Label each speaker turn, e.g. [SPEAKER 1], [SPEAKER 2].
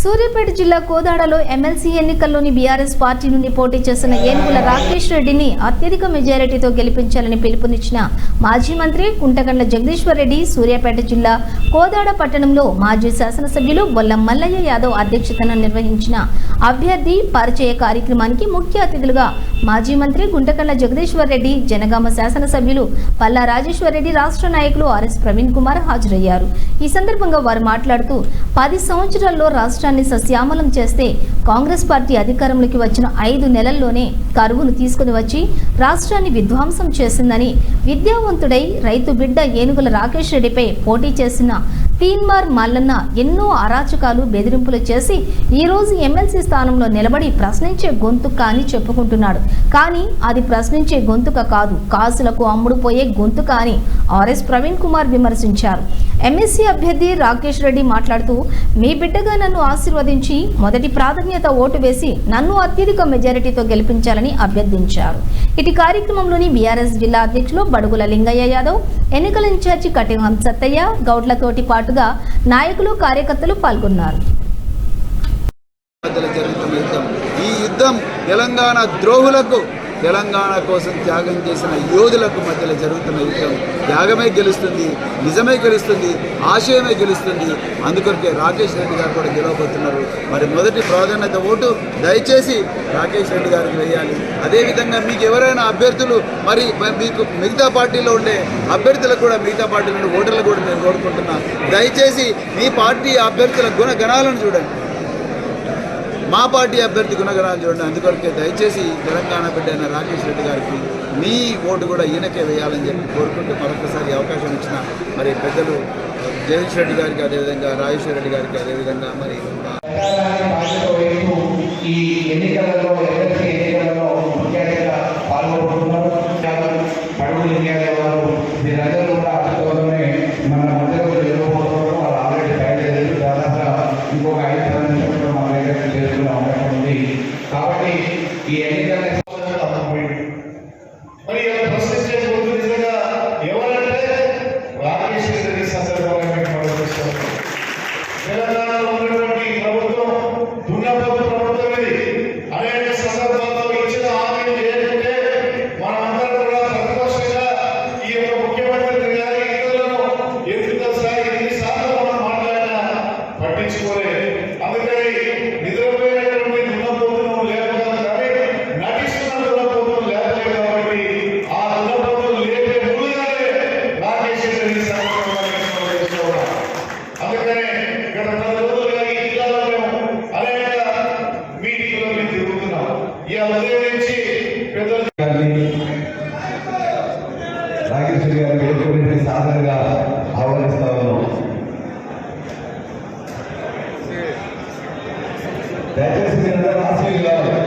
[SPEAKER 1] సూర్యాపేట జిల్లా కోదాడలో ఎమ్మెల్సీ ఎన్నికల్లోని బీఆర్ఎస్ పార్టీ నుండి పోటీ చేసిన ఏనుగుల రాకేష్ రెడ్డిని అత్యధిక మెజారిటీతో గెలిపించాలని పిలుపునిచ్చిన మాజీ మంత్రి కుంటగండ్ల జగదీశ్వర్ రెడ్డి సూర్యాపేట జిల్లా కోదాడ పట్టణంలో మాజీ శాసనసభ్యులు బొల్ల మల్లయ్య యాదవ్ అధ్యక్షతన నిర్వహించిన అభ్యర్థి పరిచయ కార్యక్రమానికి ముఖ్య అతిథులుగా మాజీ మంత్రి గుంటకళ్ళ జగదీశ్వర్ రెడ్డి జనగామ శాసనసభ్యులు పల్లా రాజేశ్వర్ రెడ్డి రాష్ట్ర నాయకులు ఆర్ఎస్ ప్రవీణ్ కుమార్ హాజరయ్యారు. ఈ సందర్భంగా వారు మాట్లాడుతూ పది సంవత్సరాల్లో రాష్ట్ర రాష్ట్రాన్ని సస్యామలం చేస్తే కాంగ్రెస్ పార్టీ అధికారంలోకి వచ్చిన ఐదు నెలల్లోనే కరువును తీసుకుని వచ్చి రాష్ట్రాన్ని విధ్వంసం చేసిందని విద్యావంతుడై రైతు బిడ్డ ఏనుగుల రాకేష్ రెడ్డిపై పోటీ చేసిన తీన్మార్ మల్లన్న ఎన్నో అరాచకాలు బెదిరింపులు చేసి ఈ రోజు ఎమ్మెల్సీ స్థానంలో నిలబడి ప్రశ్నించే గొంతుక అని చెప్పుకుంటున్నాడు. కానీ అది ప్రశ్నించే గొంతుక కాదు. కాసులకు అమ్ముడుపోయే గొంతుక అని ఆర్ఎస్ ప్రవీణ్ కుమార్ విమర్శించారు. ఎమ్మెస్సీ అభ్యర్థి రాకేష్ రెడ్డి మాట్లాడుతూ మీ బిడ్డగా నన్ను ఆశీర్వదించి మొదటి ప్రాధాన్యత ఓటు వేసి నన్ను అత్యధిక మెజారిటీతో గెలిపించాలని అభ్యర్థించారు. ఇటు కార్యక్రమంలోని బీఆర్ఎస్ జిల్లా అధ్యక్షులు బడుగుల లింగయ్య యాదవ్ ఎన్నికల ఇన్ఛార్జి కటిహం సత్తయ్య గౌడ్లతోటి పాటుగా నాయకులు కార్యకర్తలు పాల్గొన్నారు.
[SPEAKER 2] ఈ యుద్ధం తెలంగాణ ద్రోహులకు తెలంగాణ కోసం త్యాగం చేసిన యోధులకు మధ్యలో జరుగుతున్న యుద్ధం త్యాగమే గెలుస్తుంది నిజమే గెలుస్తుంది ఆశయమే గెలుస్తుంది. అందుకొరకే రాకేష్ రెడ్డి గారు కూడా గెలవబోతున్నారు. మరి మొదటి ప్రాధాన్యత ఓటు దయచేసి రాకేష్ రెడ్డి గారికి వేయాలి. అదేవిధంగా మీకు ఎవరైనా అభ్యర్థులు మరి మీకు మిగతా పార్టీలో ఉండే అభ్యర్థులకు కూడా మిగతా పార్టీలో ఉండే ఓటర్లు కూడా నేను కోరుకుంటున్నాను దయచేసి మీ పార్టీ అభ్యర్థుల గుణగణాలను చూడండి. మా పార్టీ అభ్యర్థి గుణగణాలు చూడండి అందుకొరకే దయచేసి తెలంగాణ బిడ్డ అయిన రాకేష్ రెడ్డి గారికి మీ ఓటు కూడా ఈయనకే వేయాలని చెప్పి కోరుకుంటూ మరొకసారి అవకాశం ఇచ్చిన మరి పెద్దలు జగదీష్ రెడ్డి గారికి అదేవిధంగా రాజేశ్వర రెడ్డి గారికి అదేవిధంగా మరి
[SPEAKER 3] ఐదు పది మన దగ్గర చేసుకునే అవకాశం ఉంది కాబట్టి ఈ ఎన్నికల
[SPEAKER 4] మరి ప్రశ్నించే ముందు నిజంగా నాగేశ్వరి గారిని ఏర్పడిన సాధనగా ఆహ్వానిస్తా ఉన్నాం దయచేసి మీరు అందరూ ఆశ్రయం